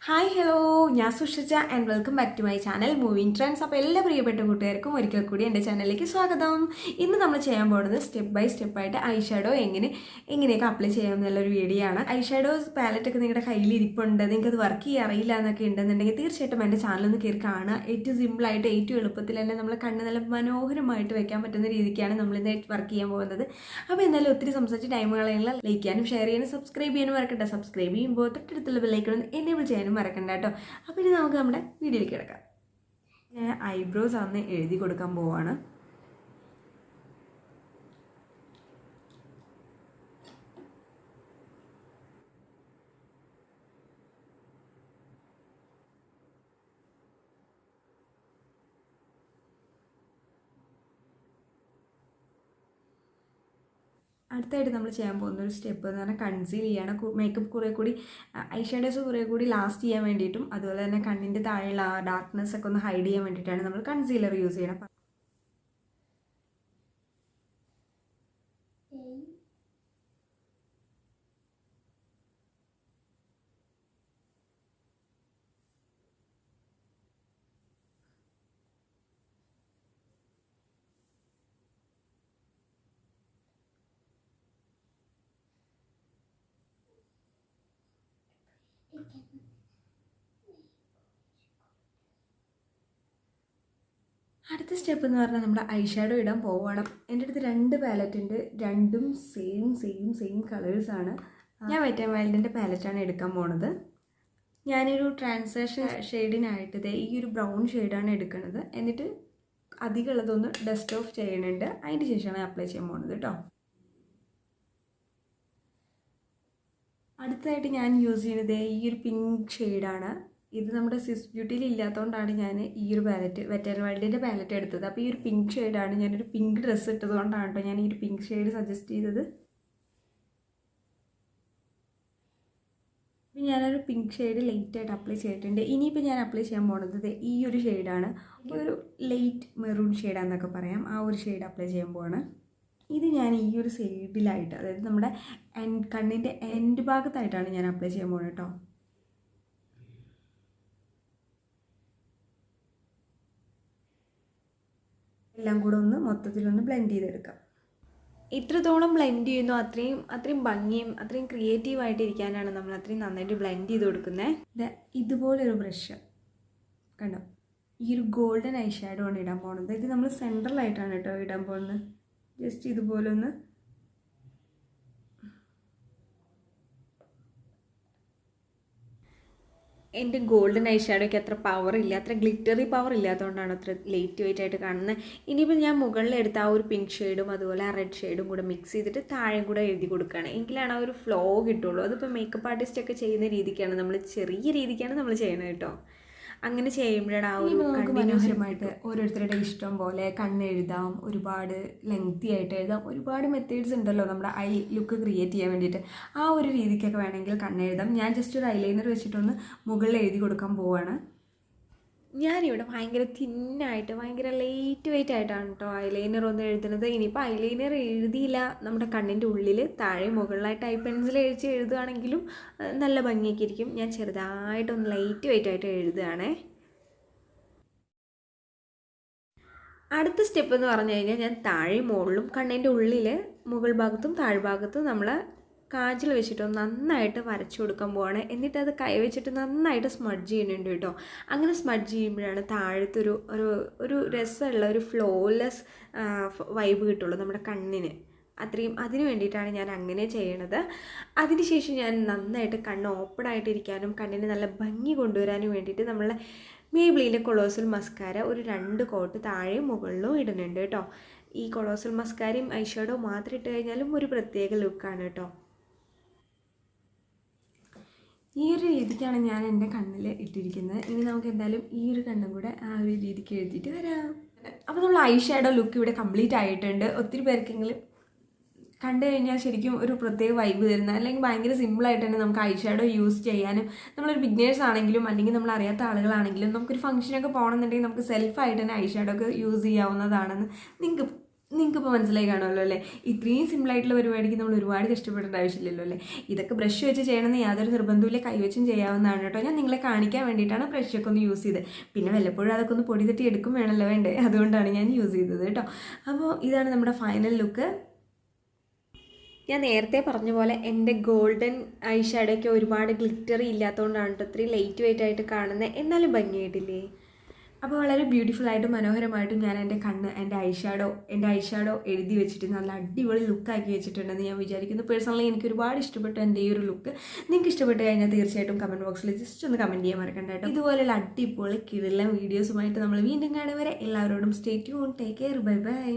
Hi hello ഞാൻ സുഷിച്ച and welcome back to my channel moving trends അപ്പോൾ എല്ലാ പ്രിയപ്പെട്ട കൂട്ടുകാർക്കും ഒരിക്കൽ കൂടി എന്റെ ചാനലിലേക്ക് സ്വാഗതം. ഇന്ന് നമ്മൾ ചെയ്യാൻ പോകുന്നത് സ്റ്റെപ്പ് ബൈ സ്റ്റെപ്പായിട്ട് ഐ ഷാഡോ എങ്ങനെ എങ്ങനെയൊക്കെ അപ്ലൈ ചെയ്യാം എന്നുള്ളൊരു വീഡിയോ ആണ്. ഐ ഷാഡോ പാലറ്റൊക്കെ നിങ്ങളുടെ കയ്യിൽ ഇരിപ്പുണ്ട് നിങ്ങൾക്ക് അത് വർക്ക് ചെയ്യാൻ അറിയില്ല എന്നൊക്കെ ഉണ്ടെന്നുണ്ടെങ്കിൽ തീർച്ചയായിട്ടും എന്റെ ചാനലൊന്ന് കയറി കാണുക. ഏറ്റവും സിമ്പിളായിട്ട് ഏറ്റവും എളുപ്പത്തിൽ തന്നെ നമ്മൾ കണ്ണ് നല്ല മനോഹരമായിട്ട് വെക്കാൻ പറ്റുന്ന രീതിക്കാണ് നമ്മൾ ഇന്ന് വർക്ക് ചെയ്യാൻ പോകുന്നത്. അപ്പോൾ എന്നാലും ഒത്തിരി സംസാരിച്ച് ടൈമുകളെല്ലാം ലൈക്ക് ചെയ്യാനും ഷെയർ ചെയ്യാനും സബ്സ്ക്രൈബ് ചെയ്യാനും വർക്കട്ടെ സബ്സ്ക്രൈബ് ചെയ്യുമ്പോൾ തൊട്ടടുത്തുള്ള ബെല്ലൈക്കണം എനേബിൾ ചെയ്യാനും മറക്കണ്ട കേട്ടോ. അപ്പോൾ ഇനി നമുക്ക് നമ്മുടെ വീഡിയോയിലേക്ക് കിടക്കാം. ഞാൻ ഐബ്രോസ് അന്ന് എഴുതി കൊടുക്കാൻ പോവാണ്. അടുത്തായിട്ട് നമ്മൾ ചെയ്യാൻ പോകുന്ന ഒരു സ്റ്റെപ്പ് എന്ന് പറഞ്ഞാൽ കൺസീൽ ചെയ്യാണ് മേക്കപ്പ് കുറേ കൂടി ഐ ഷാഡോസ് കുറേ കൂടി ലാസ്റ്റ് ചെയ്യാൻ വേണ്ടിയിട്ടും അതുപോലെ തന്നെ കണ്ണിന്റെ താഴെയുള്ള ആ ഡാർക്ക്നെസ് ഒക്കെ ഒന്ന് ഹൈഡ് ചെയ്യാൻ വേണ്ടിയിട്ടാണ് നമ്മൾ കൺസീലർ യൂസ് ചെയ്യണം അടുത്ത സ്റ്റെപ്പ് എന്ന് പറഞ്ഞാൽ നമ്മൾ ഐ ഷാഡോ ഇടാൻ പോവണം എന്റെ അടുത്ത് രണ്ട് പാലറ്റ് ഉണ്ട്. രണ്ടും സെയിം സെയിം സെയിം കളേഴ്സാണ് ഞാൻ വൈറ്റ് ആൻഡ് വൈൽഡിന്റെ പാലറ്റാണ് എടുക്കാൻ പോണത്. ഞാനൊരു ട്രാൻസാക്ഷൻ ഷെയ്ഡിനായിട്ട് ഇതേ ഈ ഒരു ബ്രൗൺ ഷെയ്ഡാണ് എടുക്കുന്നത് എന്നിട്ട് അധികമുള്ളതൊന്ന് ഡസ്റ്റ് ഓഫ് ചെയ്യുന്നുണ്ട് അതിന് ശേഷമാണ് അപ്ലൈ ചെയ്യാൻ പോകുന്നത് കേട്ടോ അടുത്തതായിട്ട് ഞാൻ യൂസ് ചെയ്യുന്നത് ഈ ഒരു പിങ്ക് ഷെയ്ഡാണ് ഇത് നമ്മുടെ സിസ് ബ്യൂട്ടിയിൽ ഇല്ലാത്തതുകൊണ്ടാണ് ഞാൻ ഈ ഒരു പാലറ്റ് വെറ്റൻ വേൾഡിന്റെ പാലറ്റ് എടുത്തത്. അപ്പോൾ ഈ ഒരു പിങ്ക് ഷെയ്ഡാണ് ഞാനൊരു പിങ്ക് ഡ്രസ്സ് ഇട്ടത് കൊണ്ടാണ് കേട്ടോ ഞാൻ ഈ ഒരു പിങ്ക് ഷെയ്ഡ് സജസ്റ്റ് ചെയ്തത്. ഇപ്പം ഞാനൊരു പിങ്ക് ഷെയ്ഡ് ലൈറ്റായിട്ട് അപ്ലൈ ചെയ്തിട്ടുണ്ട്. ഇനിയിപ്പോൾ ഞാൻ അപ്ലൈ ചെയ്യാൻ പോകുന്നത് ഈ ഒരു ഷെയ്ഡാണ് ഒരു ലൈറ്റ് മെറൂൺ ഷെയ്ഡാന്നൊക്കെ പറയാം. ആ ഒരു ഷെയ്ഡ് അപ്ലൈ ചെയ്യാൻ പോവാണ്. ഇത് ഞാൻ ഈ ഒരു സൈഡിലായിട്ട് അതായത് നമ്മുടെ എൻ കണ്ണിന്റെ എൻഡ് ഭാഗത്തായിട്ടാണ് ഞാൻ അപ്ലൈ ചെയ്യാൻ പോകുന്നത് കേട്ടോ എല്ലാം കൂടെ ഒന്ന് മൊത്തത്തിലൊന്ന് ബ്ലെൻഡ് ചെയ്തെടുക്കാം. ഇത്രത്തോളം ബ്ലെൻഡ് ചെയ്യുന്നു. അത്രയും അത്രയും ഭംഗിയും അത്രയും ക്രിയേറ്റീവായിട്ട് ഇരിക്കാനാണ് നമ്മൾ അത്രയും നന്നായിട്ട് ബ്ലെൻഡ് ചെയ്ത് കൊടുക്കുന്നത് ഇതുപോലൊരു ബ്രഷ് കണ്ടോ? ഈ ഒരു ഗോൾഡൻ ഐ ഷാഡോ ആണ് ഇടാൻ പോകുന്നത് ഇത് നമ്മൾ സെൻട്രലായിട്ടാണ് കേട്ടോ ഇടാൻ പോകുന്നത്. ജസ്റ്റ് ഇതുപോലെ ഒന്ന് എന്റെ ഗോൾഡൻ ഐ ഷാഡോയ്ക്ക് അത്ര പവർ ഇല്ല. അത്ര ഗ്ലിറ്ററി പവർ ഇല്ലാത്തതുകൊണ്ടാണ് അത്ര ലേറ്റ് വെയിറ്റ് ആയിട്ട് കാണുന്നത് ഇനിയിപ്പോൾ ഞാൻ മുകളിൽ എടുത്ത ആ ഒരു പിങ്ക് ഷെയ്ഡും അതുപോലെ ആ റെഡ് ഷെയ്ഡും കൂടെ മിക്സ് ചെയ്തിട്ട് താഴെയും കൂടെ എഴുതി കൊടുക്കുകയാണ് എങ്കിലാണ് ആ ഒരു ഫ്ലോ കിട്ടുള്ളൂ. അതിപ്പോൾ മേക്കപ്പ് ആർട്ടിസ്റ്റൊക്കെ ചെയ്യുന്ന രീതിക്കാണ് നമ്മൾ ചെറിയ രീതിക്കാണ് നമ്മൾ ചെയ്യണത് കേട്ടോ. അങ്ങനെ ചെയ്യുമ്പോഴാണ് ആ ഒരു മനോഹരമായിട്ട് ഓരോരുത്തരുടെ ഇഷ്ടം പോലെ കണ്ണെഴുതാം ഒരുപാട് ലെങ്തി ആയിട്ട് എഴുതാം ഒരുപാട് മെത്തേഡ്സ് ഉണ്ടല്ലോ നമ്മുടെ ഐ ലുക്ക് ക്രിയേറ്റ് ചെയ്യാൻ വേണ്ടിയിട്ട്. ആ ഒരു രീതിക്കൊക്കെ വേണമെങ്കിൽ കണ്ണെഴുതാം. ഞാൻ ജസ്റ്റ് ഒരു ഐലൈനർ വെച്ചിട്ടൊന്ന് മുകളിൽ എഴുതി കൊടുക്കാൻ പോവാണ്. ഞാനിവിടെ ഭയങ്കര തിന്നായിട്ട് ഭയങ്കര ലൈറ്റ് വെയിറ്റ് ആയിട്ടാണ് കേട്ടോ ഐലൈനർ ഒന്ന് എഴുതുന്നത്. ഇനിയിപ്പോൾ ഐലൈനർ എഴുതിയില്ല. നമ്മുടെ കണ്ണിന്റെ ഉള്ളിൽ താഴെ മുകളിലായിട്ട് ഐ പെൻസിൽ എഴുതി എഴുതുകയാണെങ്കിലും നല്ല ഭംഗിയൊക്കെ ഇരിക്കും. ഞാൻ ചെറുതായിട്ടൊന്ന് ലൈറ്റ് വെയിറ്റ് ആയിട്ട് എഴുതുകയാണേ. അടുത്ത സ്റ്റെപ്പ് എന്ന് പറഞ്ഞു കഴിഞ്ഞാൽ ഞാൻ താഴെ മുകളിലും കണ്ണിന്റെ ഉള്ളിൽ മുകൾ ഭാഗത്തും താഴ്ഭാഗത്തും നമ്മൾ കാജൽ വെച്ചിട്ട് നന്നായിട്ട് വരച്ചു കൊടുക്കാൻ പോവാണ്. എന്നിട്ട് അത് കൈ വെച്ചിട്ട് നന്നായിട്ട് സ്മഡ്ജ് ചെയ്യുന്നുണ്ട് കേട്ടോ. അങ്ങനെ സ്മഡ്ജ് ചെയ്യുമ്പോഴാണ് താഴത്തെ ഒരു ഒരു ഒരു രസമുള്ള ഒരു ഫ്ലോലെസ് വൈബ് കിട്ടുള്ളൂ നമ്മുടെ കണ്ണിന്. അത്രയും അതിന് വേണ്ടിയിട്ടാണ് ഞാൻ അങ്ങനെ ചെയ്യണത്. അതിനുശേഷം ഞാൻ നന്നായിട്ട് കണ്ണ് ഓപ്പൺ ആയിട്ടിരിക്കാനും കണ്ണിന് നല്ല ഭംഗി കൊണ്ടുവരാനും വേണ്ടിയിട്ട് നമ്മളെ മേബ്ലിയിലെ കൊളോസൽ മസ്കാര ഒരു രണ്ട് കോട്ട് താഴെയും മുകളിലും ഇടുന്നുണ്ട് കേട്ടോ. ഈ കൊളോസൽ മസ്കാരയും ഐഷാഡോ മാത്രം ഇട്ട് കഴിഞ്ഞാലും ഒരു പ്രത്യേക ലുക്കാണ് കേട്ടോ. ഈ ഒരു രീതിക്കാണ് ഞാൻ എന്റെ കണ്ണിൽ ഇട്ടിരിക്കുന്നത്. ഇനി നമുക്ക് എന്തായാലും ഈ ഒരു കണ്ണും കൂടെ ആ ഒരു രീതിക്ക് എഴുതിയിട്ട് വരാം. അപ്പോൾ നമ്മൾ ഐ ഷാഡോ ലുക്ക് ഇവിടെ കംപ്ലീറ്റ് ആയിട്ടുണ്ട്. ഒത്തിരി പേർക്കെങ്കിലും കണ്ടു കഴിഞ്ഞാൽ ശരിക്കും ഒരു പ്രത്യേക വൈബ് തരുന്ന അല്ലെങ്കിൽ ഭയങ്കര സിമ്പിളായിട്ട് തന്നെ നമുക്ക് ഐ ഷാഡോ യൂസ് ചെയ്യാനും നമ്മളൊരു ബിഗ്നേഴ്സ് ആണെങ്കിലും അല്ലെങ്കിൽ നമ്മൾ അറിയാത്ത ആളുകളാണെങ്കിലും നമുക്കൊരു ഫംഗ്ഷനൊക്കെ പോകണമെന്നുണ്ടെങ്കിൽ നമുക്ക് സെൽഫായിട്ട് തന്നെ ഐ ഷാഡോ ഒക്കെ യൂസ് ചെയ്യാവുന്നതാണെന്ന് നിങ്ങൾക്ക് നിങ്ങൾക്ക് ഇപ്പോൾ മനസ്സിലായി കാണുമല്ലോ അല്ലേ? ഇത്രയും സിമ്പിളായിട്ടുള്ള പരിപാടിക്ക് നമ്മൾ ഒരുപാട് കഷ്ടപ്പെടേണ്ട ആവശ്യമില്ലല്ലോ അല്ലേ? ഇതൊക്കെ ബ്രഷ് വെച്ച് ചെയ്യണമെന്ന് യാതൊരു നിർബന്ധമില്ല കൈവച്ചും ചെയ്യാവുന്നതാണ് കേട്ടോ. ഞാൻ നിങ്ങളെ കാണിക്കാൻ വേണ്ടിയിട്ടാണ് ബ്രഷൊക്കെ ഒന്ന് യൂസ് ചെയ്ത് പിന്നെ വല്ലപ്പോഴും അതൊക്കെ ഒന്ന് പൊടി തട്ടി എടുക്കും വേണമല്ലോ വേണ്ടേ? അതുകൊണ്ടാണ് ഞാൻ യൂസ് ചെയ്തത് കേട്ടോ. അപ്പോൾ ഇതാണ് നമ്മുടെ ഫൈനൽ ലുക്ക് ഞാൻ നേരത്തെ പറഞ്ഞ പോലെ എന്റെ ഗോൾഡൻ ഐ ഒരുപാട് ഗ്ലിറ്ററി ഇല്ലാത്തതുകൊണ്ടാണ് കേട്ടോ ഇത്രയും ലൈറ്റ് വെയിറ്റ് ആയിട്ട് കാണുന്നത് എന്നാലും ഭംഗിയായിട്ടില്ലേ? അപ്പോൾ വളരെ ബ്യൂട്ടിഫുൾ ആയിട്ടും മനോഹരമായിട്ടും ഞാൻ എന്റെ കണ്ണ് എന്റെ ഐഷാഡോ ഷാഡോ എന്റെ ഐഷാഡോ എഴുതി വെച്ചിട്ട് നല്ല അടിപൊളി ലുക്കാക്കി വെച്ചിട്ടുണ്ടെന്ന് ഞാൻ വിചാരിക്കുന്നു. പേഴ്സണലി എനിക്ക് ഒരുപാട് ഇഷ്ടപ്പെട്ടു എന്റെ ഈ ഒരു ലുക്ക് നിങ്ങൾക്ക് ഇഷ്ടപ്പെട്ട് കഴിഞ്ഞാൽ തീർച്ചയായിട്ടും കമന്റ് ബോക്സിൽ ജസ്റ്റ് ഒന്ന് കമന്റ് ചെയ്യാൻ മറക്കണ്ട കേട്ടോ. ഇതുപോലെയുള്ള അടിപൊളി കിടിലം വീഡിയോസുമായിട്ട് നമ്മൾ വീണ്ടും കാണുവരെ എല്ലാവരോടും stay tune take care bye bye